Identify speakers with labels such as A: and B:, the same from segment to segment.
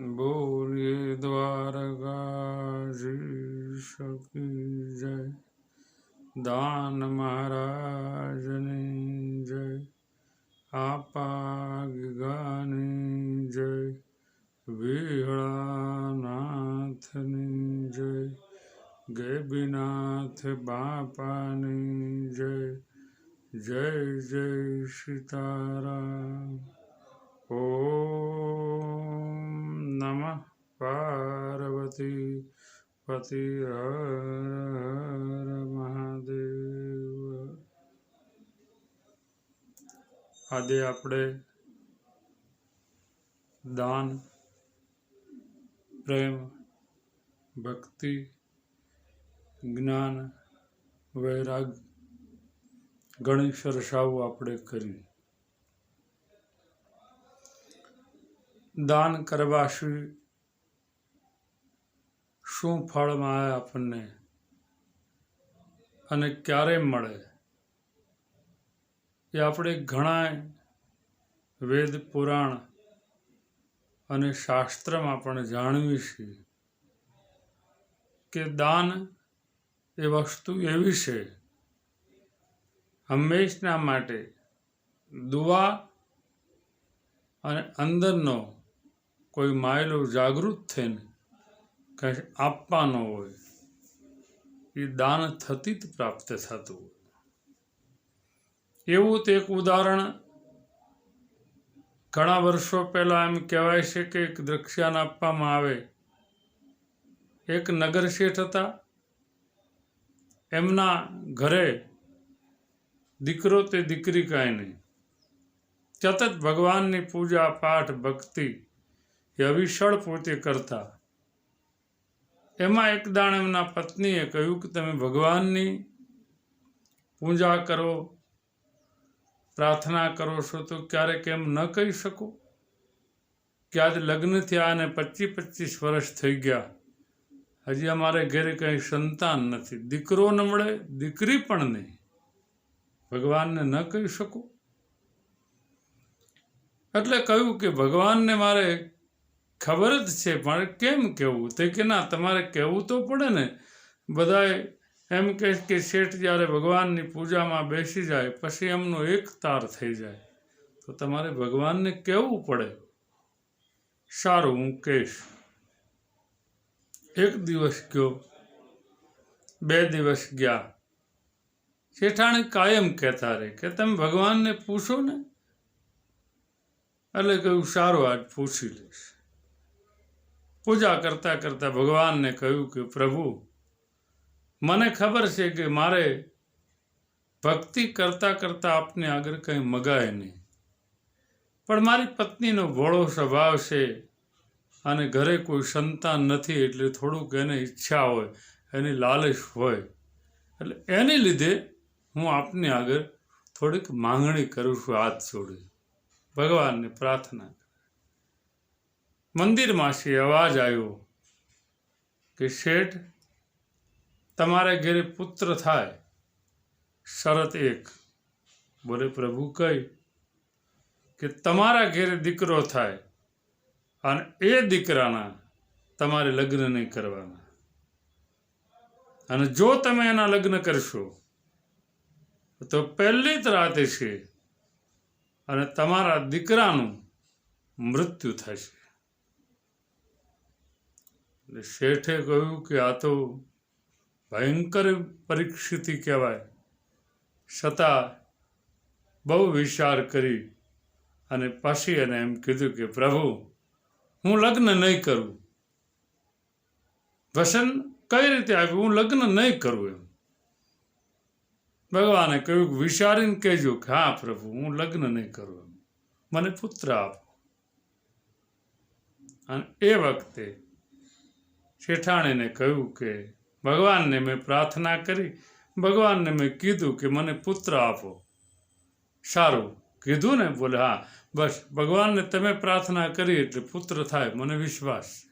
A: બોલીએ દ્વારકાધીશ કી જય દાન મહારાજની જય આપા ગિગાની જય વિહળાનાથની જય ગેબીનાથ બાપાની જય જય જય સીતારામ પતિ હર હર મહાદેવ. આજે આપણે દાન, પ્રેમ, ભક્તિ, જ્ઞાન, વૈરાગ ઘણી સરસાઓ આપણે કરી. દાન કરવાથી શું ફળ મળે આપણને અને ક્યારે મળે? એ આપણે ઘણા વેદ, પુરાણ અને શાસ્ત્રમાં પણ જાણવી છીએ કે દાન એ વસ્તુ એવી છે, હંમેશના માટે દુઆ અને અંદરનો કોઈ માયલો જાગૃત થઈને કંઈ આપવાનો હોય, એ દાન થતી જ પ્રાપ્ત થતું હોય. એવું તે એક ઉદાહરણ ઘણા વર્ષો પહેલાં એમ કહેવાય છે કે એક દ્રક્ષાન આપવામાં આવે. એક નગર શેઠ હતા. એમના ઘરે દીકરો તે દીકરી કાંઈ નહીં. સતત ભગવાનની પૂજા, પાઠ, ભક્તિ એ અવિષળ પોતે કરતા. એમાં એક દાણ એમના પત્નીએ કહ્યું કે તમે ભગવાનની પૂજા કરો, પ્રાર્થના કરો છો તો ક્યારેક એમ ન કહી શકો? કે આજે લગ્ન થયા અને પચીસ પચીસ વર્ષ થઈ ગયા. હજી અમારે ઘરે કંઈ સંતાન નથી. દીકરો ન મળે, દીકરી પણ નહીં. ભગવાનને ન કહી શકો? એટલે કહ્યું કે ભગવાનને મારે ખબર જ છે, પણ કેમ કહેવું તે કે ના, તમારે કહેવું તો પડે ને. બધાએ એમ કહે કે શેઠ જ્યારે ભગવાનની પૂજામાં બેસી જાય, પછી એમનો એક તાર થઈ જાય. તો તમારે ભગવાનને કહેવું પડે. સારું, હું કહીશ. એક દિવસ ગયો, બે દિવસ ગયા. શેઠાણી કાયમ કહેતા રહે કે તમે ભગવાનને પૂછો ને. એટલે કહ્યું, સારું, આજ પૂછી લઈશ. પૂજા કરતાં કરતાં ભગવાનને કહ્યું કે, પ્રભુ, મને ખબર છે કે મારે ભક્તિ કરતાં કરતાં આપને આગળ કંઈ મગાય નહીં. પણ મારી પત્નીનો ભોળો સ્વભાવ છે અને ઘરે કોઈ સંતાન નથી એટલે થોડુંક એને ઈચ્છા હોય, એની લાલચ હોય. એટલે એને લીધે હું આપને આગળ થોડીક માંગણી કરું છું, હાથ જોડી ભગવાનને પ્રાર્થના મંદિરમાંથી અવાજ આવ્યો કે શેઠ, તમારા ઘેરે પુત્ર થાય. શરત એક. બોલે, પ્રભુ કહી કે તમારા ઘેરે દીકરો થાય અને એ દીકરાના તમારે લગ્ન નહીં કરવાના. અને જો તમે એના લગ્ન કરશો, તો પહેલી જ રાતે છે અને તમારા દીકરાનું મૃત્યુ થશે. એટલે શેઠે કહ્યું કે આ તો ભયંકર પરિસ્થિતિ કહેવાય. છતાં બહુ વિચાર કરી અને પછી એને એમ કીધું કે, પ્રભુ, હું લગ્ન નહીં કરું. વસન કઈ રીતે આવ્યું? હું લગ્ન નહીં કરું એમ. ભગવાને કહ્યું, વિચારીને કહેજો કે, હા, પ્રભુ, હું લગ્ન નહીં કરું એમ. મને પુત્ર આપો. અને એ વખતે શેઠાણીને કહ્યું કે, ભગવાનને મેં પ્રાર્થના કરી. ભગવાનને મેં કીધું કે મને પુત્ર આપો. સારું. કીધું ને? બોલે, હા. બસ, ભગવાનને તમે પ્રાર્થના કરી એટલે પુત્ર થાય. મને વિશ્વાસ.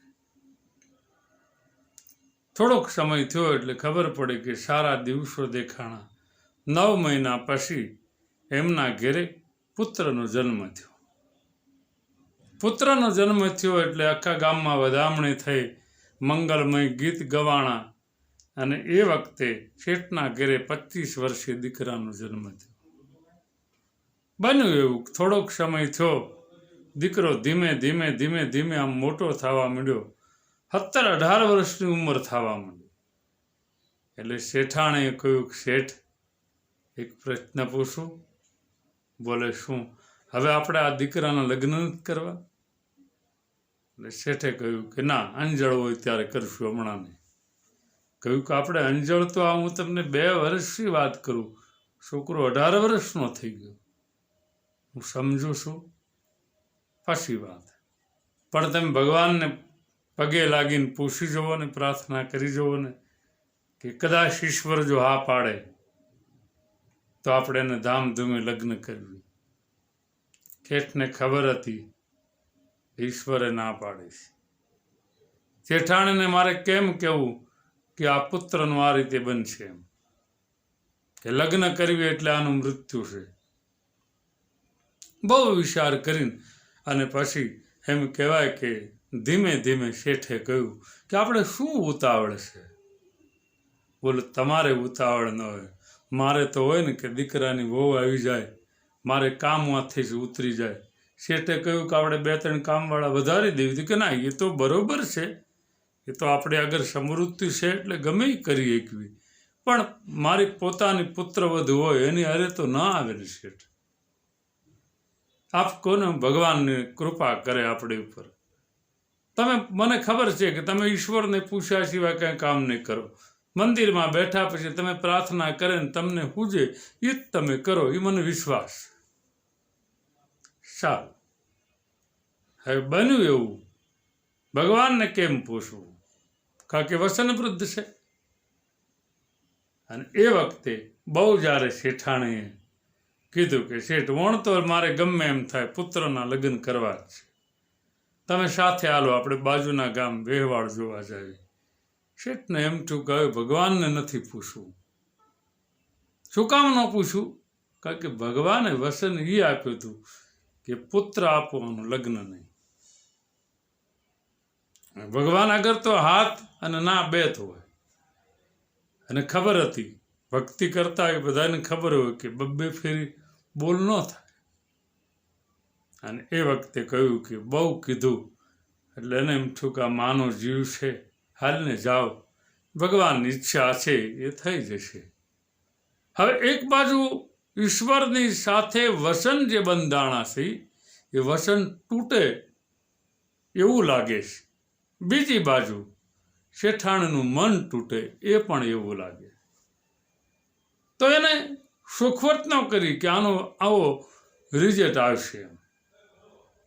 A: થોડોક સમય થયો એટલે ખબર પડી કે સારા દિવસો દેખાણા. નવ મહિના પછી એમના ઘેરે પુત્રનો જન્મ થયો. પુત્રનો જન્મ થયો એટલે આખા ગામમાં વધામણી થઈ. મંગલમય ગીત ગવાણા. અને એ વખતે શેઠના ઘરે પચીસ વર્ષે દીકરાનો જન્મ થયો. બન્યું એવું. થોડોક સમય થયો. દીકરો ધીમે ધીમે ધીમે ધીમે આમ મોટો થવા માંડ્યો. સત્તર અઢાર વર્ષની ઉંમર થવા માંડી. એટલે શેઠાણે કહ્યું શેઠ, એક પ્રશ્ન પૂછું. બોલે, શું? હવે આપણે આ દીકરાના લગ્ન નથી કરવા? એટલે શેઠે કહ્યું કે ના, અંજળ હોય ત્યારે કરશું હમણાં નહીં કહ્યું કે આપણે અંજળ તો આ હું તમને બે વર્ષથી વાત કરું, છોકરો અઢાર વર્ષનો થઈ ગયો. હું સમજુ છું? પછી વાત. પણ તમે ભગવાનને પગે લાગીને પૂછી જુઓ ને, પ્રાર્થના કરી જુઓ ને, કે કદાચ ઈશ્વર જો હા પાડે, તો આપણે એને ધામધૂમે લગ્ન કરવી. શેઠને ખબર હતી ઈશ્વરે ના પાડી છે. જેઠાણીને મારે કેમ કહેવું કે આ પુત્રનું આ રીતે બનશે એમ? કે લગ્ન કરવી એટલે આનું મૃત્યુ છે. બહુ વિચાર કરીને અને પછી એમ કહેવાય કે ધીમે ધીમે શેઠે કહ્યું કે આપણે શું ઉતાવળ છે? બોલે, તમારે ઉતાવળ ન હોય. મારે તો હોય ને કે દીકરાની વહુ આવી જાય, મારે કામમાંથી જ ઉતરી જાય. શેઠે કહ્યું કે આપણે બે ત્રણ કામવાળા વધારી દેવી કે ના, એ તો બરોબર છે. એ તો આપણે આગળ સમૃદ્ધિ છે એટલે ગમે એ કરી એકવી પણ મારી પોતાની પુત્રવધુ હોય, એની અરે તો ના આવે ને શેઠ. આપ કોને ભગવાનની કૃપા કરે આપણી ઉપર? તમે, મને ખબર છે કે તમે ઈશ્વરને પૂછ્યા સિવાય કંઈ કામ નહીં કરો. મંદિરમાં બેઠા પછી તમે પ્રાર્થના કરે ને તમને પૂજે એ જ તમે કરો એ મને વિશ્વાસ. સારું હવે બન્યું એવું. ભગવાનને કેમ પૂછવું? કારણ કે વસન વૃદ્ધ છે. અને એ વખતે બહુ જ્યારે શેઠાણીએ કીધું કે, શેઠ, વણ તો મારે ગમે એમ થાય, પુત્રના લગ્ન કરવા જ છે. તમે સાથે આલો આપણે બાજુના ગામ વેહવાળ જોવા જાય શેઠને એમ કે ભગવાનને નથી પૂછવું. શું કામ ન પૂછવું કારણ કે ભગવાને વસન એ આપ્યું હતું કે પુત્ર આપવાનું લગ્ન નહીં. ભગવાન આગળ તો હાથ અને ના બે હોય. અને ખબર હતી, ભક્તિ કરતા એ બધાને ખબર હોય કે બબ્બે ફેરી બોલ ન થાય. અને એ વખતે કહ્યું કે બહુ કીધું, એટલે એને એમ થયું માનો જીવ છે, હાલને જાઓ. ભગવાનની ઈચ્છા છે, એ થઈ જશે. હવે એક બાજુ ઈશ્વરની સાથે વસન જે બંધાણા છે, એ વસન તૂટે એવું લાગે છે. બીજી બાજુ, શેઠાણનું મન તૂટે એ પણ એવું લાગે. તો એને સુખવત ન કરી કે આનો, આવો રિઝલ્ટ આવશે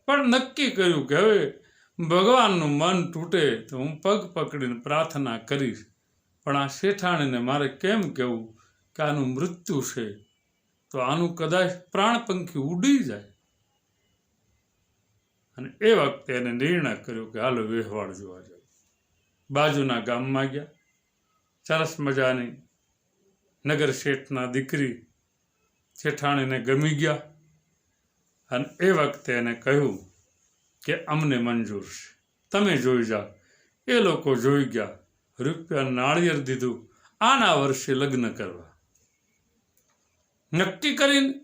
A: પણ નક્કી કર્યું કે હવે ભગવાનનું મન તૂટે તો હું પગ પકડીને પ્રાર્થના કરીશ. પણ આ શેઠાણીને મારે કેમ કહેવું કે આનું મૃત્યુ છે? તો આનું કદાચ પ્રાણપંખી ઉડી જાય. અને એ વખતે એને નિર્ણય કર્યો કે હાલો વ્યવહાર જોવા જાય બાજુના ગામમાં ગયા. સરસ મજાની નગર શેઠના દીકરી શેઠાણીને ગમી ગયા. અને એ વખતે એને કહ્યું કે અમને મંજૂર છે. તમે જોઈ જાઓ. એ લોકો જોઈ ગયા. રૂપિયા નાળિયેર દીધું. આના વર્ષે લગ્ન કરવા. નક્કી કરીને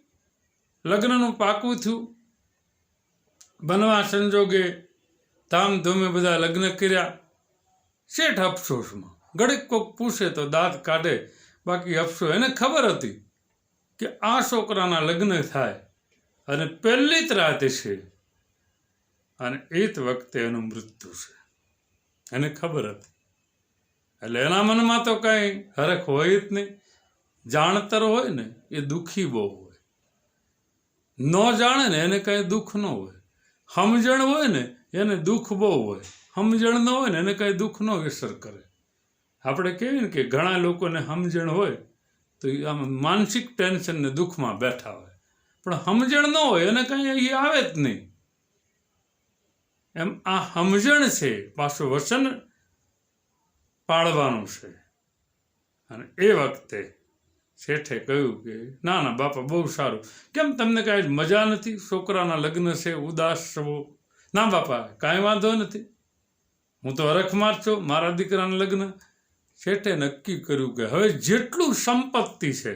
A: લગ્નનું પાકું થયું. બનવા સંજોગે ધામધૂમે બધા લગ્ન કર્યા. શેઠ અફસોસમાં ઘડીક કોક પૂછે તો દાંત કાઢે. બાકી અફસો એને ખબર હતી કે આ છોકરાના લગ્ન થાય અને પહેલી જ રાતે છે. અને એ જ વખતે એનું મૃત્યુ છે. એને ખબર હતી. એટલે એના મનમાં તો કાંઈ હરખ હોય જ નહીં. જાણતર હોય ને, એ દુઃખી બહુ હોય. ન જાણે ને, એને કાંઈ દુઃખ ન હોય. સમજણ હોય ને, એને દુઃખ બહુ હોય. સમજણ ન હોય ને, એને કાંઈ દુઃખ ન અસર કરે. આપણે કહીએ ને કે ઘણા લોકોને સમજણ હોય, તો આમ માનસિક ટેન્શન ને દુઃખમાં બેઠા હોય. પણ સમજણ ન હોય, એને કંઈ એ આવે જ નહીં. એમ આ સમજણ છે, પાછું વચન પાળવાનું છે. અને એ વખતે શેઠે કહ્યું કે, ના ના, બાપા, બહુ સારું. કેમ તમને કાંઈ મજા નથી? છોકરાના લગ્ન છે, ઉદાસ છો. ના, બાપા, કાંઈ વાંધો નથી. હું તો અરખમાર છું, મારા દીકરાના લગ્ન. શેઠે નક્કી કર્યું કે, હવે જેટલું સંપત્તિ છે,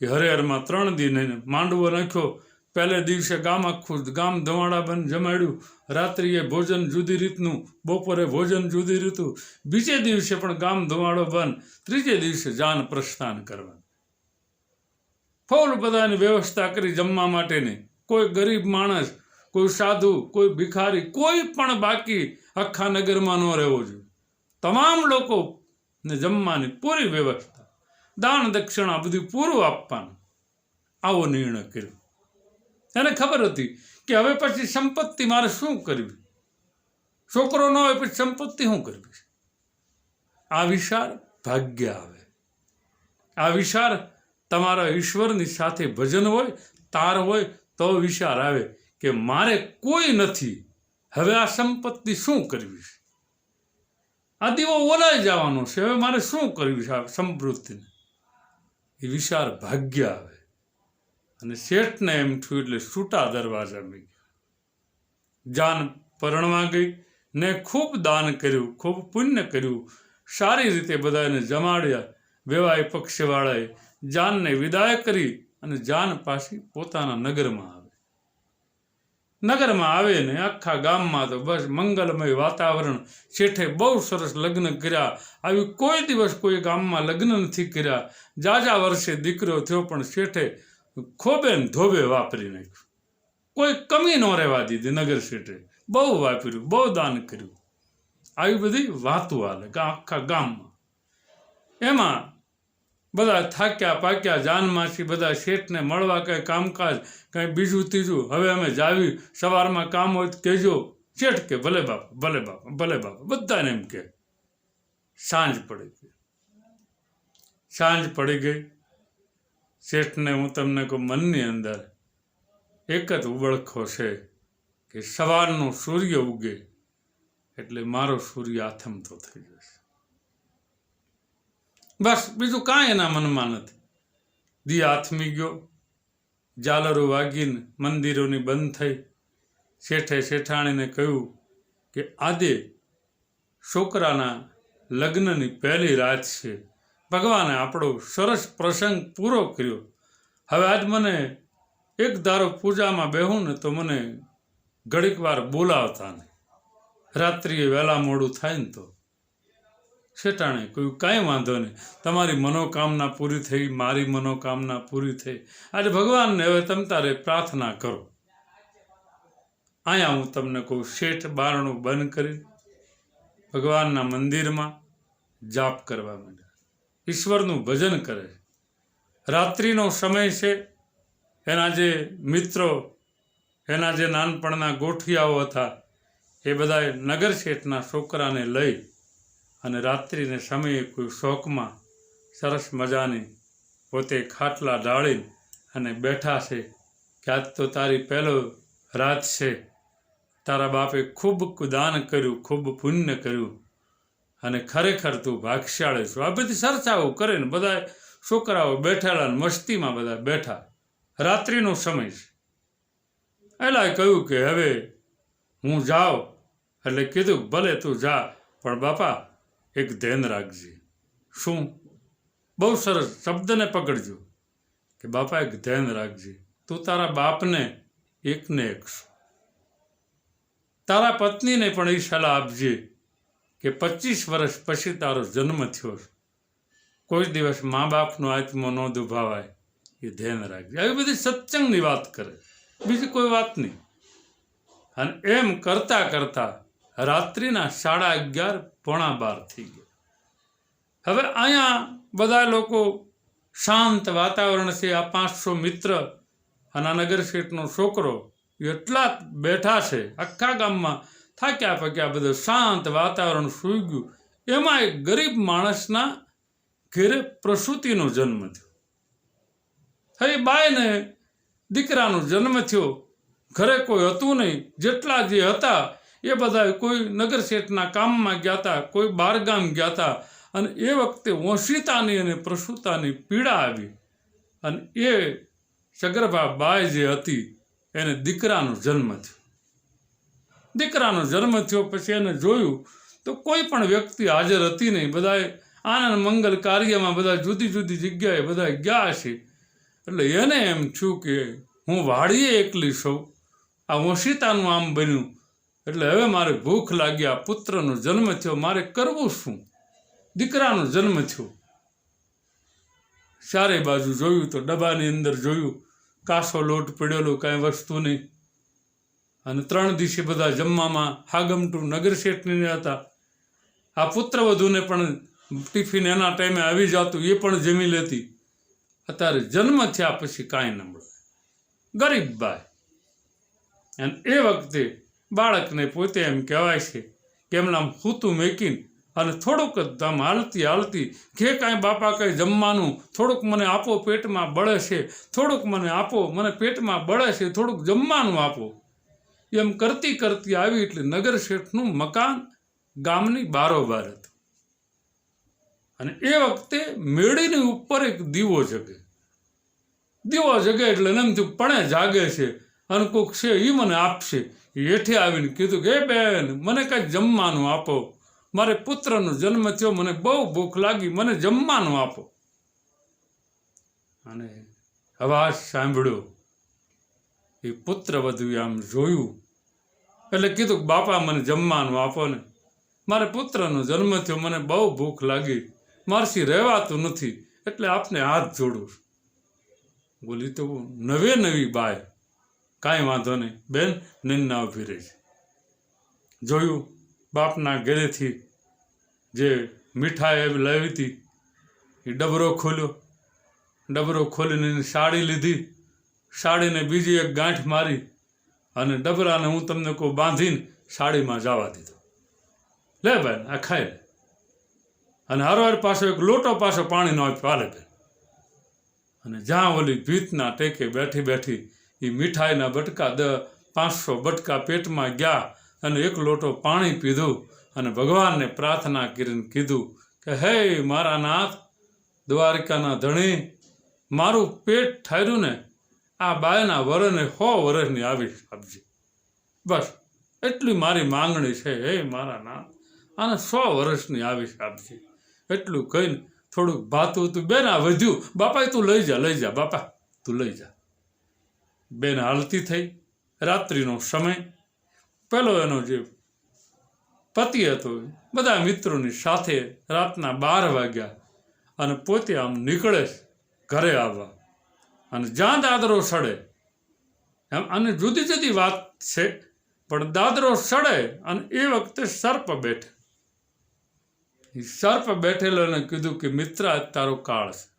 A: એ હરેહરમાં ત્રણ દિન માંડવો નાખ્યો. પહેલે દિવસે ગામ આખું ગામ ધવાડા બંધ જમાડ્યું. રાત્રિએ ભોજન જુદી રીતનું, બપોરે ભોજન જુદી રીતું બીજે દિવસે પણ ગામ ધવાડો બંધ. ત્રીજે દિવસે જાન પ્રસ્થાન કરવાનું. ફૂલ બધાની વ્યવસ્થા કરી જમવા માટેની. કોઈ ગરીબ માણસ, કોઈ સાધુ, કોઈ ભિખારી, કોઈ પણ બાકી આખા નગરમાં ન રહેવો જોઈએ. તમામ લોકો ને જમવાની પૂરી વ્યવસ્થા. દાન દક્ષિણા બધું પૂરું આપવાનું. આવો નિર્ણય કર્યો. એને ખબર હતી કે હવે પછી સંપત્તિ મારે શું કરવી? છોકરો ન હોય પછી સંપત્તિ શું કરવી? આ વિચાર ભાગ્ય આવે. આ વિચાર તમારા ઈશ્વરની સાથે ભજન હોય, તાર હોય, તો વિચાર આવે કે મારે કોઈ નથી. હવે આ સંપત્તિ શું કરવી છે? આ દીવો ઓલાઈ જવાનો છે. હવે મારે શું કરવી છે આ સમૃદ્ધિને? એ વિચાર ભાગ્ય આવે. અને શેઠને એમ થયું એટલે છૂટા દરવાજા મેં જાન પરણવા ગઈ ને ખૂબ દાન કર્યું, ખૂબ પુણ્ય કર્યું. સારી રીતે બધાને જમાડ્યા. વેવાય પક્ષવાળાએ જાનને વિદાય કરી અને જાન પાછી પોતાના નગરમાં આવે. નગરમાં આવે ને આખા ગામમાં તો બસ મંગલમય વાતાવરણ. શેઠે બહુ સરસ લગ્ન કર્યા. આવી કોઈ દિવસ કોઈ ગામમાં લગ્ન નથી કર્યા. જાજા વર્ષે દીકરો થયો પણ શેઠે ખોબે ને ધોબે વાપરી નાખ્યું. કોઈ કમી ન રહેવા દીધી નગર શેઠે. બહુ વાપર્યું, બહુ દાન કર્યું. આવી બધી વાતો હાલે આખા ગામમાં. એમાં બધા થાક્યા પાક્યા, જાનમાંથી બધા શેઠને મળવા કંઈ કામકાજ, કંઈ બીજું ત્રીજું. હવે અમે જાવી, સવારમાં કામ હોય તો કહેજો, શેઠ કે, ભલે બાપા ભલે બાપા ભલે બાપા. બધાને એમ કે. સાંજ પડી ગઈ. સાંજ પડી ગઈ. શેઠને હું તમને કહું, મનની અંદર એક જ ઉબળખો છે કે સવારનો સૂર્ય ઉગે એટલે મારો સૂર્ય આથમતો થઈ જશે બસ, બીજું કાંઈ એના મનમાં નથી. દી આથમી ગયો ઝાલરો વાગીને મંદિરોની બંધ થઈ. શેઠે શેઠાણીને કહ્યું કે આજે છોકરાના લગ્નની પહેલી રાત છે. ભગવાને આપણો સરસ પ્રસંગ પૂરો કર્યો. હવે આજ મને એક ધારો પૂજામાં બેહું ને તો મને ઘડીક વાર બોલાવતા નહીં રાત્રિએ વહેલા મોડું થાય ને તો. શેટાણે કોઈ કાંઈ વાંધો નહીં. તમારી મનોકામના પૂરી થઈ, મારી મનોકામના પૂરી થઈ. આજે ભગવાનને હવે તમ તારે પ્રાર્થના કરો. અહીંયા હું તમને કહું, શેઠ બારણું બંધ કરી ભગવાનના મંદિરમાં જાપ કરવા માંડ્યા. ઈશ્વરનું ભજન કરે રાત્રિનો સમય છે. એના જે મિત્રો, એના જે નાનપણના ગોઠિયાઓ હતા, એ બધાએ નગર શેઠના છોકરાને લઈ અને રાત્રિને સમયે કોઈ શોખમાં સરસ મજાની પોતે ખાટલા ડાળીને અને બેઠા છે કે આજ તો તારી પહેલો રાત છે. તારા બાપે ખૂબ દાન કર્યું, ખૂબ પુણ્ય કર્યું અને ખરેખર તું ભાગશાળી છું. આ બધી ચર્ચાઓ કરે ને બધા છોકરાઓ બેઠેલા ને મસ્તીમાં બધા બેઠા. રાત્રિનો સમય છે. એલાએ કહ્યું કે હવે હું જાઉં. એટલે કીધું, ભલે તું જા, પણ બાપા એક ધ્યાન રાખજે. શું? બહુ સરસ. શબ્દને પકડજો. કે બાપા, એક ધ્યાન રાખજે. તું તારા બાપને એકને એક. તારા પત્નીને પણ એ સલાહ આપજે કે પચીસ વર્ષ પછી તારો જન્મ થયો કોઈ દિવસ મા બાપનો આત્મો ન દુભાવાય. એ ધ્યાન રાખજે. આવી બધી સત્સંગની વાત કરે. બીજી કોઈ વાત નહીં. અને એમ કરતા કરતા રાત્રિના સાડા અગિયાર પોણા બાર થઈ ગયા. હવે અહીંયા બધા લોકો શાંત વાતાવરણ છે. આ પાંચસો મિત્ર અને નગર શેઠનો છોકરો એટલા બેઠા છે. આખા ગામમાં થાક્યા પક્યા બધું શાંત વાતાવરણ સૂઈ ગયું. એમાં એક ગરીબ માણસના ઘેરે પ્રસૂતિનો જન્મ થયો. હવે બાયને દીકરાનો જન્મ થયો. ઘરે કોઈ હતું નહીં. જેટલા જે હતા એ બધા કોઈ નગર કામમાં ગયા હતા કોઈ બારગામ ગયા હતા અને એ વખતે વંશિતાની અને પ્રસૂતાની પીડા આવી અને એ સગર્ભા બાય જે હતી એને દીકરાનો જન્મ થયો. દીકરાનો જન્મ થયો પછી એને જોયું તો કોઈ પણ વ્યક્તિ હાજર હતી નહીં. બધાએ આનંદ મંગલ કાર્યમાં બધા જુદી જુદી જગ્યાએ બધા ગયા છે. એટલે એને એમ થયું કે હું વાડીએ એકલી છું. આ વંશિતાનું આમ બન્યું. એટલે હવે મારે ભૂખ લાગ્યા, પુત્રનો જન્મ થયો, મારે કરવું શું? દીકરાનો જન્મ થયો. ચારે બાજુ જોયું તો ડબ્બાની અંદર જોયું, કાસો લોટ પડેલો, કાંઈ વસ્તુ નહીં. અને ત્રણ દિવસે બધા જમવામાં હાગમટુ નગર શેઠની હતા. આ પુત્રવધુને પણ ટિફિન એના ટાઈમે આવી જતું, એ પણ જમી લેતી. અત્યારે જન્મ થયા પછી કાંઈ ન મળે. ગરીબ બાય અને એ વખતે બાળકને પોતે એમ કહેવાય છે કે એમનામ હૂતું મેકીને અને થોડુંક જ આમ હાલતી હાલતી કે કાંઈ બાપા કંઈ જમવાનું થોડુંક મને આપો, પેટમાં બળે છે, થોડુંક મને આપો, મને પેટમાં બળે છે, થોડુંક જમવાનું આપો. એમ કરતી કરતી આવી એટલે નગર શેઠનું મકાન ગામની બારોબાર હતું. અને એ વખતે મેળીની ઉપર એક દીવો જગે. દીવો જગે એટલે એને એમ પણે જાગે છે અને કોઈક છે એ મને આપશે. હેઠે આવીને કીધું કે બેન, મને કાંઈ જમવાનું આપો. મારે પુત્રનો જન્મ થયો, મને બહુ ભૂખ લાગી, મને જમવાનું આપો. અને અવાજ સાંભળ્યો. એ પુત્ર વધુ આમ જોયું. એટલે કીધું બાપા, મને જમવાનું આપો ને. મારે પુત્રનો જન્મ થયો, મને બહુ ભૂખ લાગી. મારથી રહેવાતું નથી. એટલે આપને હાથ જોડું. બોલી તો નવે નવી બાય. કાંઈ વાંધો નહીં. બેન નિંદના ઊભી રહી છે. જોયું, બાપના ઘરેથી જે મીઠાઈ એવી લાવી હતી, એ ડબરો ખોલ્યો. ડબરો ખોલીને સાડી લીધી. સાડીને બીજી એક ગાંઠ મારી અને ડબરાને હું તમને કહું, બાંધીને સાડીમાં જવા દીધો. લે બેન, આ ખાઈ લે. અને હરવાર પાછો એક લોટો પાછો પાણીનો હાલે બેન. અને જ્યાં ઓલી ભીતના ટેકે બેઠી બેઠી એ મીઠાઈના બટકા દ પાંચસો બટકા પેટમાં ગયા અને એક લોટો પાણી પીધું અને ભગવાનને પ્રાર્થના કરીને કીધું કે, હે મારા નાથ, દ્વારિકાના ધણી, મારું પેટ ઠાર્યું ને, આ બાયના વરને સો વરસની આવીશ આપજે. બસ, એટલી મારી માંગણી છે, હે મારા નાથ, આને સો વર્ષની આવીશ આપજે. એટલું કહીને થોડુંક ભાતું તું, બેન આ વધ્યું બાપા તું લઈ જા લઈ જા, બાપા, તું લઈ જા. બેન હાલતી થઈ, રાત્રિનો સમય, પેલો એનો જે પતિ હતો, બધા મિત્રોની સાથે રાતના બાર વાગ્યા અને પોતે આમ નીકળે ઘરે આવવા. અને જ્યાં દાદરો સડે, એમ અને જુદી જુદી વાત છે, પણ દાદરો સડે અને એ વખતે સર્પ બેઠે. સર્પ બેઠેલો એને કીધું કે, મિત્ર, તારો કાળ છે.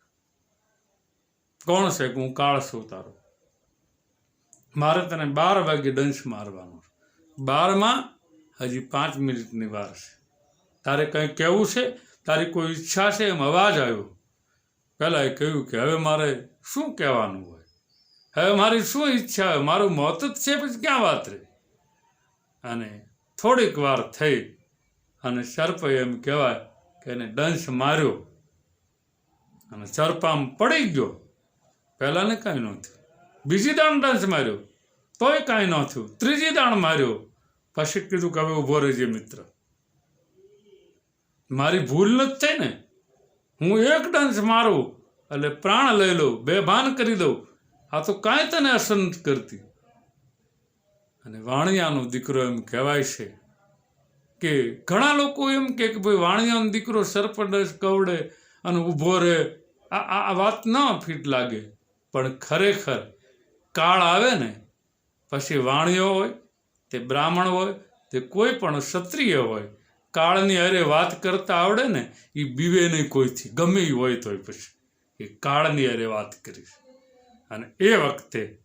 A: કોણ છે? કે હું કાળ છું તારો. મારે તને બાર વાગે ડંશ મારવાનો છે. બારમાં હજી પાંચ મિનિટની વાર છે. તારે કંઈ કહેવું છે? તારી કોઈ ઈચ્છા છે? એમ અવાજ આવ્યો. પહેલાં એ કહ્યું કે હવે મારે શું કહેવાનું હોય? હવે મારી શું ઈચ્છા હોય? મારું મોત જ છે, પછી ક્યાં વાત રહે? અને થોડીક વાર થઈ અને સર્પે એમ કહેવાય કે એને દંશ માર્યો. અને સર્પ આમ પડી ગયો. પહેલાંને કાંઈ નહોતું. બીજી દાણ દંશ માર્યો. તોય કાંઈ ન થયું. ત્રીજી દાણ માર્યો. પછી કીધું કે હવે ઊભો રહેજે મિત્ર. મારી ભૂલ નથી થઈ ને. હું એક દંશ મારું એટલે પ્રાણ લઈ લઉં બેભાન કરી દઉં. આ તો કાંઈ તને અસર નથી કરતી. અને વાણિયાનો દીકરો એમ કહેવાય છે કે ઘણા લોકો એમ કે ભાઈ વાણિયાનો દીકરો સરપંચ કવડે અને ઊભો રહે. આ આ વાત ન ફિટ લાગે. પણ ખરેખર કાળ આવે ને પછી વાણિયો હોય, તે બ્રાહ્મણ હોય, તે કોઈ પણ ક્ષત્રિય હોય, કાળની અરે વાત કરતા આવડે ને એ બીવે નહીં કોઈથી, ગમે એ હોય તોય પછી. એ કાળની અરે વાત કરીશ. અને એ વખતે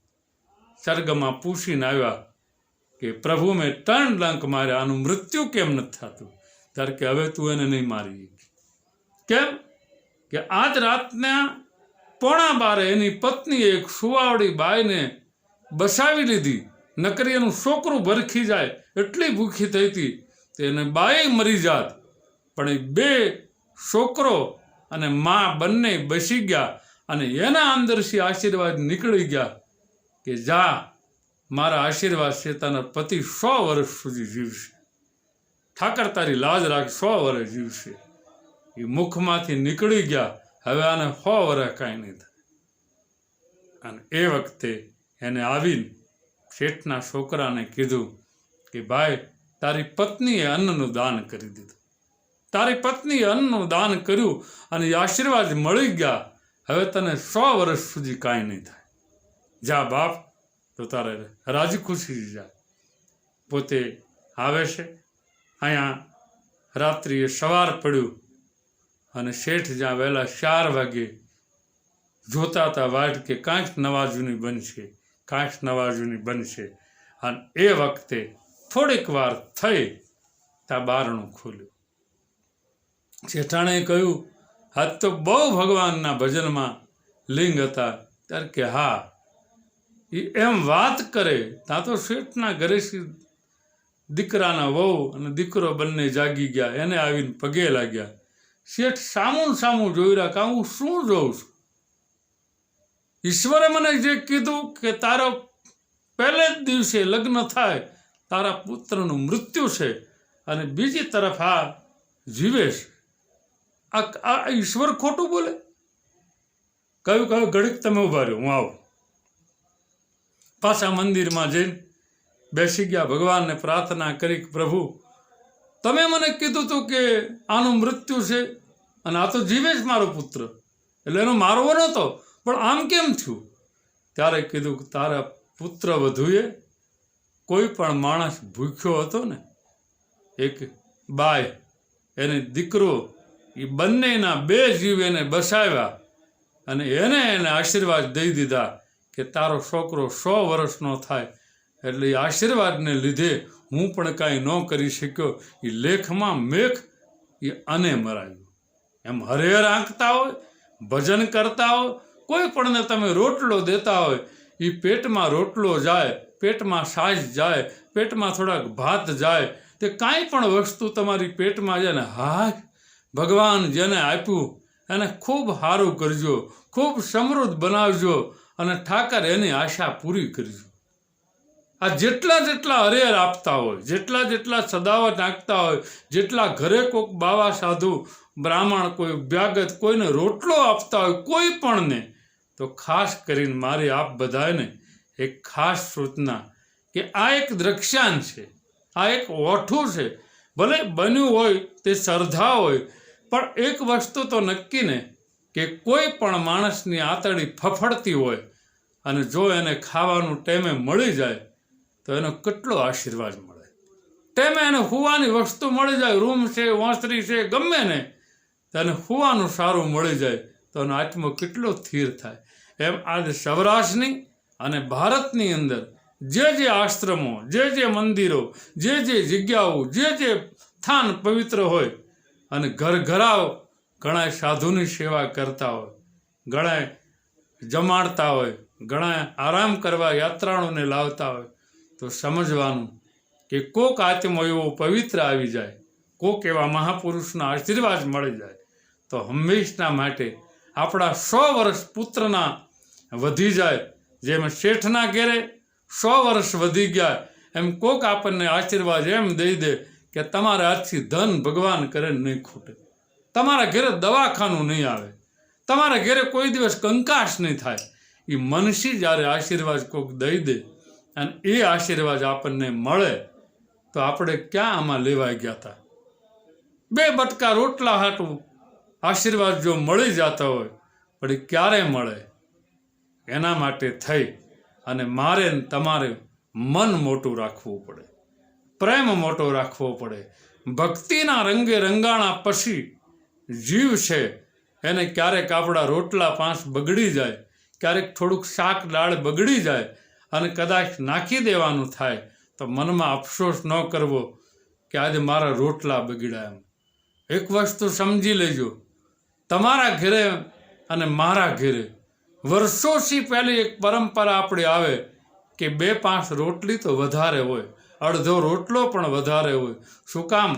A: સ્વર્ગમાં પૂછીને આવ્યા કે, પ્રભુ, મેં ત્રણ ડંક માર્યા, આનું મૃત્યુ કેમ નથી થતું? ત્યારે કે, હવે તું એને નહીં મારી કેમ? કે આજ રાતના પોણા બારે એની પત્નીએ એક સુવાવડી બાઈને બસાવી લીધી. નકરી એનું છોકરું ભરખી જાય એટલી ભૂખી થઈ હતી. તે એને બાએ મરી જાત. પણ એ બે છોકરો અને મા બંને બસી ગયા અને એના અંદરથી આશીર્વાદ નીકળી ગયા કે જા, મારા આશીર્વાદ છે તારા પતિ સો વર્ષ સુધી જીવશે. ઠાકર, તારી લાજ રાખ, સો વર્ષ જીવશે. એ મુખમાંથી નીકળી ગયા. હવે આને સો વર્ષ કાંઈ નહીં થાય. અને એ વખતે એને આવીને શેઠના છોકરાને કીધું કે, ભાઈ, તારી પત્નીએ અન્નનું દાન કરી દીધું. તારી પત્નીએ અન્નનું દાન કર્યું અને આશીર્વાદ મળી ગયા. હવે તને સો વર્ષ સુધી કાંઈ નહીં થાય. જા બાપ, તો તારે રાજી ખુશી જા. પોતે આવે છે. અહીંયા રાત્રિએ સવાર પડ્યું અને શેઠ જ્યાં વહેલા ચાર વાગે જોતા હતા વાટ કે કાંઈક નવા જૂની બનશે. કાંઈક નવાજુની બનશે. અને એ વખતે થોડીક વાર થઈ ત્યાં બારણું ખોલ્યું. શેઠાણે કહ્યું આજ તો બહુ ભગવાનના ભજનમાં લિંગ હતા. ત્યારે કે, હા, એ એમ વાત કરે, ત્યાં તો શેઠના ઘરેથી દીકરાના વહુ અને દીકરો બંને જાગી ગયા. એને આવીને પગે લાગ્યા. શેઠ સામું સામું જોઈ રહ્યા કે હું શું જોઉં છું? ઈશ્વરે મને જે કીધું કે તારો પહેલે જ દિવસે લગ્ન થાય, તારા પુત્રનું મૃત્યુ છે અને બીજી તરફ આ જીવેશ. આ ઈશ્વર ખોટું બોલે? કયું કયું ઘડીક તમે ઊભા રહ્યો, હું આવું. પાછા મંદિરમાં જઈને બેસી ગયા, ભગવાનને પ્રાર્થના કરી પ્રભુ, તમે મને કીધું હતું કે આનું મૃત્યુ છે અને આ તો જીવેશ મારો પુત્ર. એટલે એનો મારવો નહોતો. પણ આમ કેમ થયું? ત્યારે કીધું કે તારા પુત્ર વધુએ કોઈ પણ માણસ ભૂખ્યો હતો ને, એક બાય એને દીકરો એ બંનેના બે જીવ એને બસાવ્યા અને એને એને આશીર્વાદ દઈ દીધા કે તારો છોકરો સો વર્ષનો થાય. એટલે એ આશીર્વાદને લીધે હું પણ કાંઈ ન કરી શક્યો. એ લેખમાં મેખ એ અને મરાયું. એમ હરેહર આંકતા હોય, ભજન કરતા હોય કોઈ પણને તમે રોટલો દેતા હોય એ પેટમાં રોટલો જાય, પેટમાં સાજ જાય, પેટમાં થોડાક ભાત જાય, તે કાંઈ પણ વસ્તુ તમારી પેટમાં જાય ને, હા, ભગવાન જેને આપ્યું, એને ખૂબ સારું કરજો, ખૂબ સમૃદ્ધ બનાવજો અને ઠાકર એની આશા પૂરી કરજો. આ જેટલા જેટલા હરિહર આપતા હોય, જેટલા જેટલા સદાવત નાખતા હોય, જેટલા ઘરે કોઈક બાવા સાધુ, બ્રાહ્મણ કોઈ, વ્યાગત કોઈને રોટલો આપતા હોય, કોઈ પણને તો ખાસ કરીને મારી આપ બધાને એક ખાસ સૂચના કે આ એક દ્રક્ષ્યાન છે, આ એક ઓઠું છે. ભલે બન્યું હોય તે શ્રદ્ધા હોય, પણ એક વસ્તુ તો નક્કી ને કે કોઈ પણ માણસની આંતળી ફફડતી હોય અને જો એને ખાવાનું ટેમે મળી જાય, તો એનો કેટલો આશીર્વાદ મળે. ટેમે એને હુવાની વસ્તુ મળી જાય, રૂમ છે, વાંસરી છે, ગમે ને, તો એને હુવાનું સારું મળી જાય. તો એનો આત્મો કેટલો સ્થિર થાય? એમ આજે સૌરાષ્ટ્રની અને ભારતની અંદર જે જે આશ્રમો, જે જે મંદિરો, જે જે જગ્યાઓ, જે જે સ્થાન પવિત્ર હોય અને ઘર ઘરાઓ ઘણા સાધુની સેવા કરતા હોય ઘણા જમાડતા હોય ઘણા આરામ કરવા યાત્રાળુને લાવતા હોય, તો સમજવાનું કે કોક આત્મો એવો પવિત્ર આવી જાય, કોક એવા મહાપુરુષના આશીર્વાદ મળી જાય, તો હંમેશના માટે આપણા સો વર્ષ પુત્રના વધી જાય. જેમ શેઠના ઘેરે સો વર્ષ વધી ગયા. એમ કોક આપણને આશીર્વાદ એમ દઈ દે કે તમારા હાથથી ધન ભગવાન કરે નહીં ખૂટે. તમારા ઘેરે દવાખાનું નહીં આવે. તમારા ઘેરે કોઈ દિવસ કંકાશ નહીં થાય. એ મનસી જ્યારે આશીર્વાદ કોક દઈ દે અને એ આશીર્વાદ આપણને મળે, તો આપણે ક્યાં આમાં લેવાઈ ગયા હતા બે બટકા રોટલા હાટું આશીર્વાદ જો મળી જતા હોય, પણ એ ક્યારે મળે? એના માટે થઈ અને મારે તમારે મન મોટું રાખવું પડે. પ્રેમ મોટો રાખવો પડે. ભક્તિના રંગે રંગાણા પછી જીવ છે, એને ક્યારેક આપણા રોટલા પાંચ બગડી જાય, ક્યારેક થોડુંક શાક દાળ બગડી જાય અને કદાચ નાખી દેવાનું થાય, તો મનમાં અફસોસ ન કરવો કે આજે મારા રોટલા બગડ્યા એમ. એક વસ્તુ સમજી લેજો તમારા ઘરે અને મારા ઘરે વર્ષોથી પહેલી એક પરંપરા આપણી આવે કે બે પાંચ રોટલી તો વધારે હોય, અડધો રોટલો પણ વધારે હોય. શું કામ?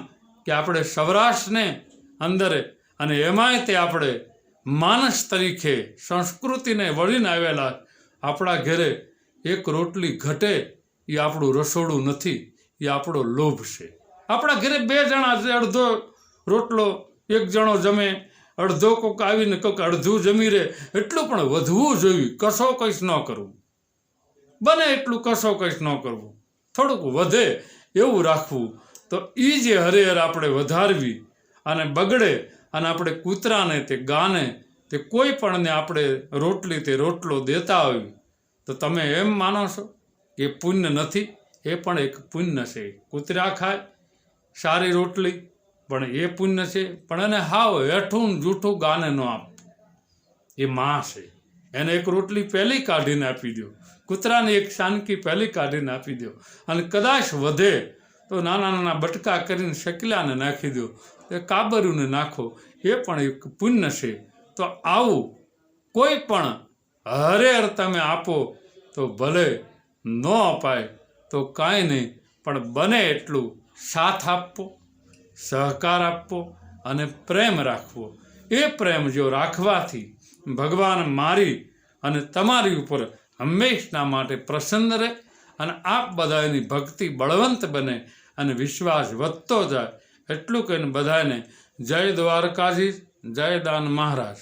A: કે આપણે સૌરાષ્ટ્રને અંદરે અને એમાંય તે આપણે માણસ તરીકે સંસ્કૃતિને વળીને આવેલા આપણા ઘરે એક રોટલી ઘટે એ આપણું રસોડું નથી, એ આપણો લોભ છે. આપણા ઘરે બે જણા અડધો રોટલો એક જણો જમે અડધો કોક આવીને કોક અડધું જમી રહે, એટલું પણ વધવું જોઈએ. કશો કંઈશ ન કરવું. બને એટલું કશો કંઈશ ન કરવું. થોડુંક વધે એવું રાખવું. તો એ જે હરેહર આપણે વધારવી અને બગડે અને આપણે કૂતરાને તે ગાને તે કોઈ પણને આપણે રોટલી તે રોટલો દેતા હોય, તો તમે એમ માનો છો કે પુણ્ય નથી? એ પણ એક પુણ્ય છે. કૂતરા ખાય, સારી રોટલી પણ એ પુણ્ય છે, પણ એને હાવ હેઠું જૂઠું ગાને ન આપ. એ માં છે. એને એક રોટલી પહેલી કાઢીને આપી દો કૂતરાને એક શાનકી પહેલી કાઢીને આપી દો અને કદાચ વધે તો નાના નાના બટકા કરીને શકલાને નાખી દો એ કાબરુને નાખો. એ પણ એક પુણ્ય છે. તો આવું કોઈ પણ હરે હર તમે આપો, તો ભલે ન અપાય, તો કાંઈ નહીં, પણ બને એટલું સાથ આપવો સહકાર આપવો અને પ્રેમ રાખવો. એ પ્રેમ જો રાખવાથી ભગવાન મારી અને તમારી ઉપર હંમેશના માટે પ્રસન્ન રહે અને આપ બધાની ભક્તિ બળવંત બને અને વિશ્વાસ વધતો જાય, એટલું કહીને બધાને જય દ્વારકાધીશ, જય દાન મહારાજ.